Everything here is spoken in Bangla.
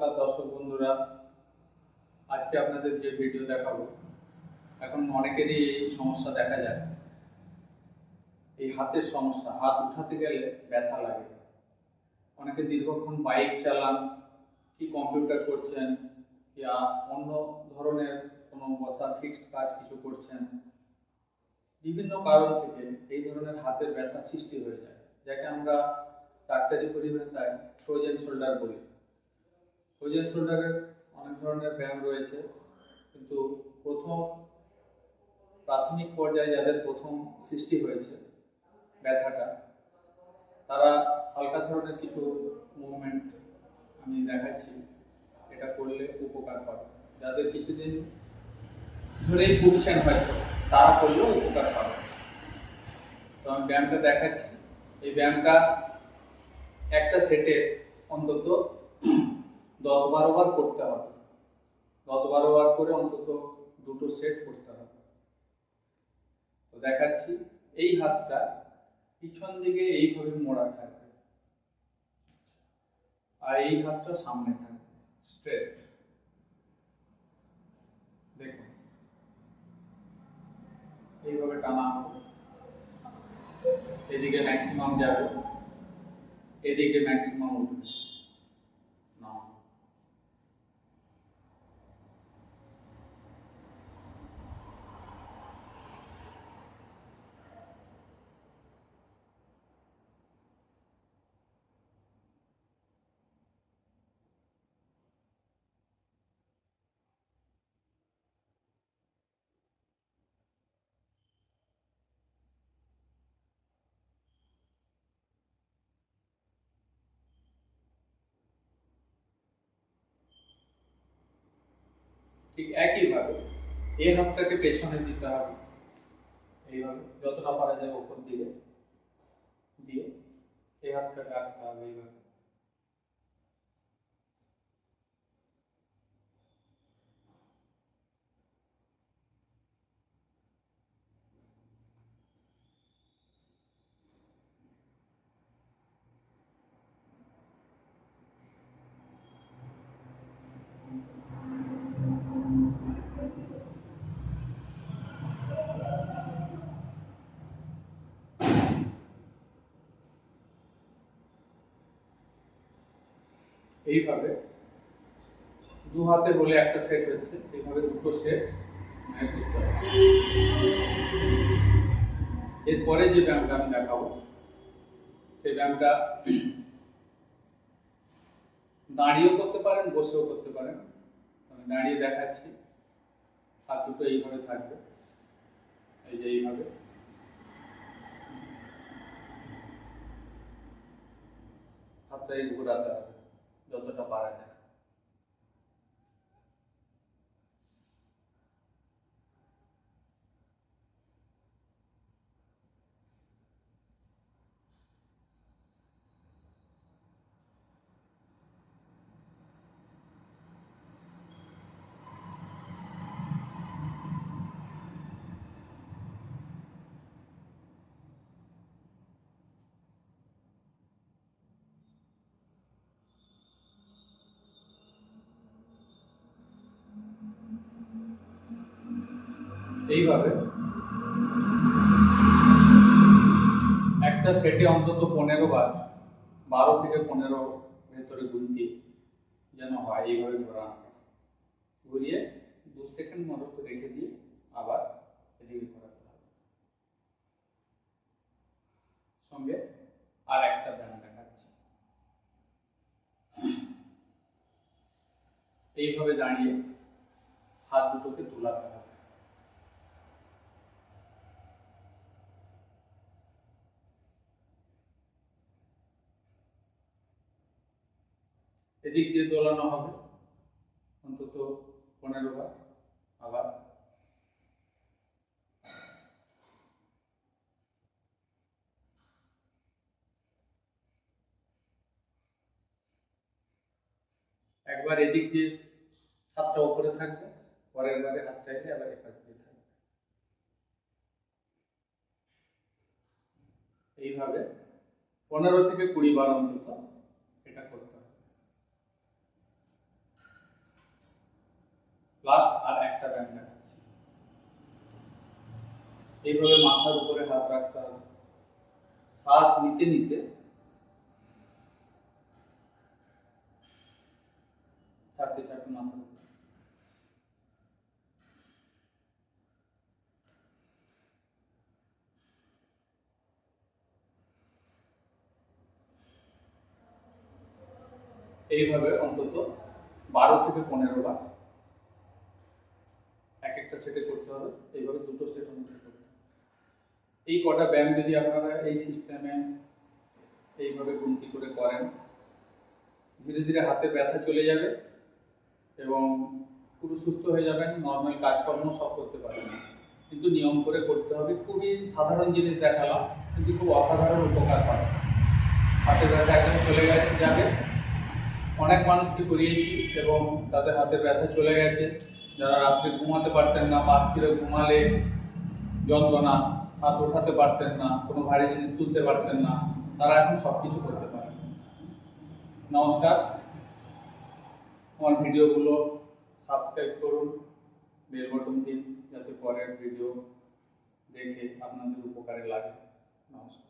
নমস্কার দর্শক বন্ধুরা। আজকে আপনাদের যে ভিডিও দেখাবো, এখন অনেকেরই এই সমস্যা দেখা যায়। এই হাতের সমস্যা, হাত উঠাতে গেলে ব্যথা লাগে। অনেকে দীর্ঘক্ষণ বাইক চালান, কি কম্পিউটার করছেন কি অন্য ধরনের কোনো বসা ফিক্সড কাজ কিছু করছেন। বিভিন্ন কারণ থেকে এই ধরনের হাতের ব্যথা সৃষ্টি হয়ে যায়, যাকে আমরা ডাক্তারি পরিভাষায় ফ্রোজেন শোল্ডার বলি। ফ্রোজেন শোল্ডারের অনেক ধরনের ব্যায়াম রয়েছে। কিন্তু প্রথম প্রাথমিক পর্যায়ে যাদের প্রথম সৃষ্টি হয়েছে ব্যথাটা, তারা হালকা ধরনের কিছু মুভমেন্ট আমি দেখাচ্ছি। এটা করলে উপকার পাবে। যাদের কিছুদিন ধরেই ভুগছেন হয়তো, তারা করলেও উপকার পাবে। তো আমি ব্যায়ামটা দেখাচ্ছি। এই ব্যায়ামটা একটা সেটে অন্তত দশ বারো বার করতে হবে। দশ বারো বার করে অন্তত দুটো সেট করতে হবে। তো দেখাচ্ছি, এই হাতটা পিছন দিকে এইভাবে মোড়া থাকবে। আর এই হাতটা সামনে থাকবে স্ট্রেট দেখুন। এইভাবে টানা হবে। এদিকে ম্যাক্সিমাম যাবে, এদিকে ম্যাক্সিমাম উঠবে না ঠিক একইভাবে এই হাতটাকে পেছনে দিতে হবে। এইভাবে যতটা পারা যায় ওপর দিকে। দিয়ে এই হাতটাকে রাখতে হবে এইভাবে। এইভাবে দু হাতে বলে একটা সেট হচ্ছে, এইভাবে দুটো সেট হবে। এরপরে যে ব্যায়ামটা আমি দেখাবো, সেই ব্যায়ামটা দাঁড়িয়েও করতে পারেন, বসেও করতে পারেন। আমি দাঁড়িয়ে দেখাচ্ছি, হাত দুটো এইভাবে থাকবে, এই যে এইভাবে। হাতটা এই ঘোরাতে হবে। যতটা পারা যায়। এইভাবে। একটা সেটে অন্তত পনেরো বার, বারো থেকে পনেরো ভেতরে গুনতি যেন হয়, এইভাবে ঘোরানো ঘুরিয়ে দু সেকেন্ড মতো রেখে দিয়ে আবার এদিকে ঘোরাতে হবে। সঙ্গে আর একটা ব্যায়াম দেখাচ্ছি। এইভাবে দাঁড়িয়ে হাত দুটোকে তুলাতে হবে। এদিক দিয়ে দোলানো হবে। অন্তত পনেরো বার আবার। একবার এদিক দিয়ে হাতটা উপরে থাকবে, পরের বারে হাতটা এলে আবার এপাশ দিয়ে থাকবে। এইভাবে পনেরো থেকে কুড়ি বার অন্তত এটা করতে ব্যায়াম দেখাচ্ছি। এইভাবে মাথার উপরে হাত রাখতে হবে। শ্বাস নিতে নিতে ছাড়তে ছাড়তে মাথা এইভাবে অন্তত বারো থেকে পনেরো বার একটা সেটে করতে হবে, এইভাবে দুটো সেটের মধ্যে করতে এই কটা ব্যায়াম যদি আপনারা এই সিস্টেমে এইভাবে গুনতি করে করেন, ধীরে ধীরে হাতে ব্যথা চলে যাবে এবং পুরো সুস্থ হয়ে যাবেন নর্মাল কাজকর্ম সব করতে পারবেন। কিন্তু নিয়ম করে করতে হবে, খুবই সাধারণ জিনিস দেখালাম, কিন্তু খুব অসাধারণ উপকার পাবে। হাতের ব্যথা একদম চলে গেছে, যাবে। অনেক মানুষকে করিয়েছি এবং তাদের হাতের ব্যথা চলে গেছে। যারা রাত্রে ঘুমাতে পারতেন না ফিরে ঘুমালে যন্ত্রণা, হাত ওঠাতে পারতেন না, কোনো ভারী জিনিস তুলতে পারতেন না, তারা এখন সব কিছু করতে পারে নমস্কার। আমার ভিডিওগুলো সাবস্ক্রাইব করুন, বেল বটন দিন, যাতে পরের ভিডিও দেখে আপনাদের উপকারে লাগে। নমস্কার।